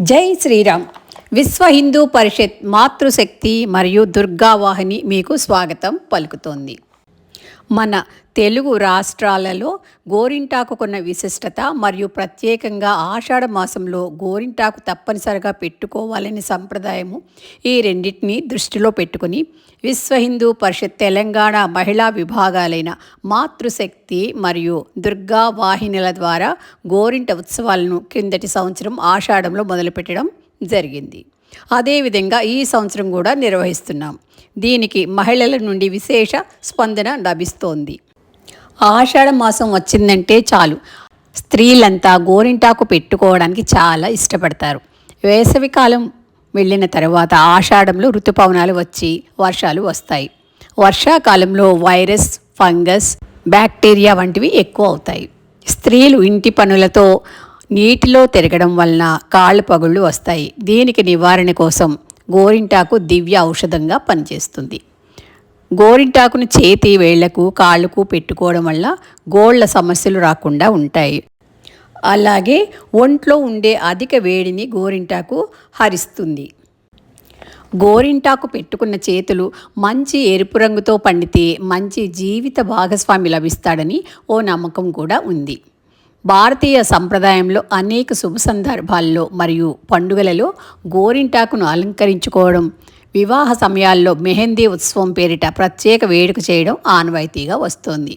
జై శ్రీరామ్. విశ్వ హిందూ పరిషత్ మాతృశక్తి మరియు దుర్గావాహిని మీకు స్వాగతం పలుకుతోంది. మన తెలుగు రాష్ట్రాలలో గోరింటాకుకున్న విశిష్టత మరియు ప్రత్యేకంగా ఆషాఢ మాసంలో గోరింటాకు తప్పనిసరిగా పెట్టుకోవాలనే సంప్రదాయము ఈ రెండింటిని దృష్టిలో పెట్టుకుని విశ్వ హిందూ పరిషత్ తెలంగాణ మహిళా విభాగాలైన మాతృశక్తి మరియు దుర్గా వాహినుల ద్వారా గోరింట ఉత్సవాలను క్రిందటి సంవత్సరం ఆషాఢంలో మొదలుపెట్టడం జరిగింది. అదేవిధంగా ఈ సంవత్సరం కూడా నిర్వహిస్తున్నాం. దీనికి మహిళల నుండి విశేష స్పందన లభిస్తోంది. ఆషాఢ మాసం వచ్చిందంటే చాలు. స్త్రీలంతా గోరింటాకు పెట్టుకోవడానికి చాలా ఇష్టపడతారు. వేసవికాలం వెళ్ళిన తర్వాత ఆషాఢంలో ఋతుపవనాలు వచ్చి వర్షాలు వస్తాయి. వర్షాకాలంలో వైరస్ ఫంగస్ బ్యాక్టీరియా వంటివి ఎక్కువ అవుతాయి. స్త్రీలు ఇంటి పనులతో నీటిలో తిరగడం వలన కాళ్ళు పగుళ్ళు వస్తాయి. దీనికి నివారణ కోసం గోరింటాకు దివ్య ఔషధంగా పనిచేస్తుంది. గోరింటాకును చేతి వేళ్ళకు కాళ్ళకు పెట్టుకోవడం వల్ల గోళ్ళ సమస్యలు రాకుండా ఉంటాయి. అలాగే ఒంట్లో ఉండే అధిక వేడిని గోరింటాకు హరిస్తుంది. గోరింటాకు పెట్టుకున్న చేతులు మంచి ఎరుపు రంగుతో పండితే మంచి జీవిత భాగస్వామి లభిస్తాడని ఓ నమ్మకం కూడా ఉంది. భారతీయ సంప్రదాయంలో అనేక శుభ సందర్భాల్లో మరియు పండుగలలో గోరింటాకును అలంకరించుకోవడం వివాహ సమయాల్లో మెహందీ ఉత్సవం పేరిట ప్రత్యేక వేడుక చేయడం ఆనవాయితీగా వస్తోంది.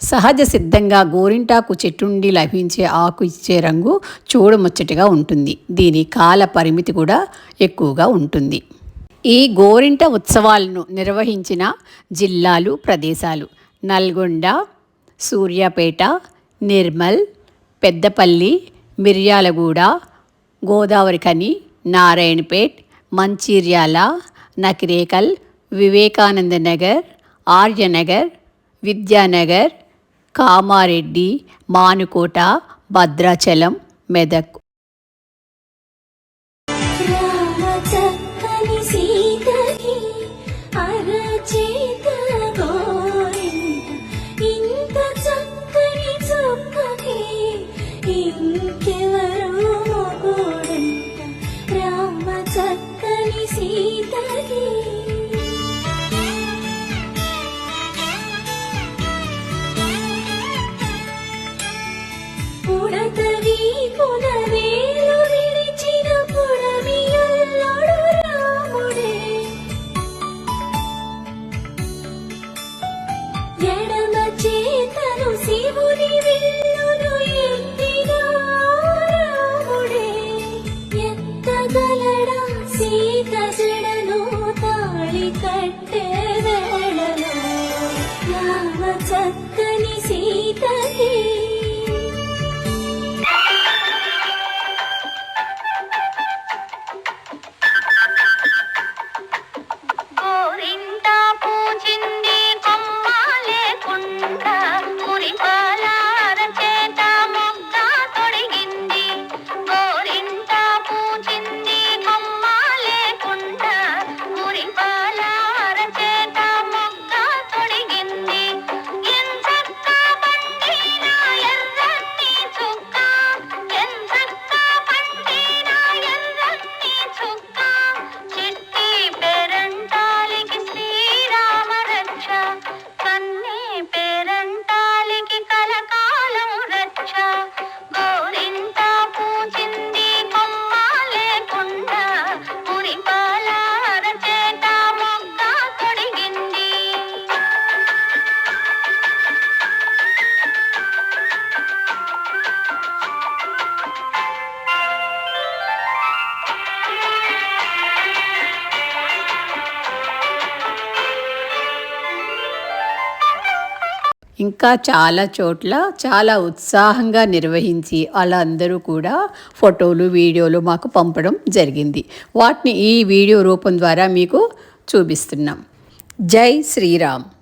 సహజ సిద్ధంగా గోరింటాకు చెట్టుండి లభించే ఆకు ఇచ్చే రంగు చూడముచ్చటగా ఉంటుంది. దీని కాల పరిమితి కూడా ఎక్కువగా ఉంటుంది. ఈ గోరింట ఉత్సవాలను నిర్వహించిన జిల్లాలు ప్రదేశాలు. నల్గొండ సూర్యాపేట నిర్మల్ పెద్దపల్లి మిర్యాలగూడ గోదావరిఖని నారాయణపేట్ మంచిర్యాల నకిరేకల్ వివేకానంద నగర్ ఆర్యనగర్ విద్యానగర్ కామారెడ్డి మానుకోట భద్రాచలం మెదక్. రామ చక్కని సీతని అరచేత pink. ఇంకా చాలా చోట్ల చాలా ఉత్సాహంగా నిర్వహించి వాళ్ళందరూ కూడా ఫోటోలు వీడియోలు మాకు పంపడం జరిగింది. వాటిని ఈ వీడియో రూపం ద్వారా మీకు చూపిస్తున్నాం. జై శ్రీరామ్.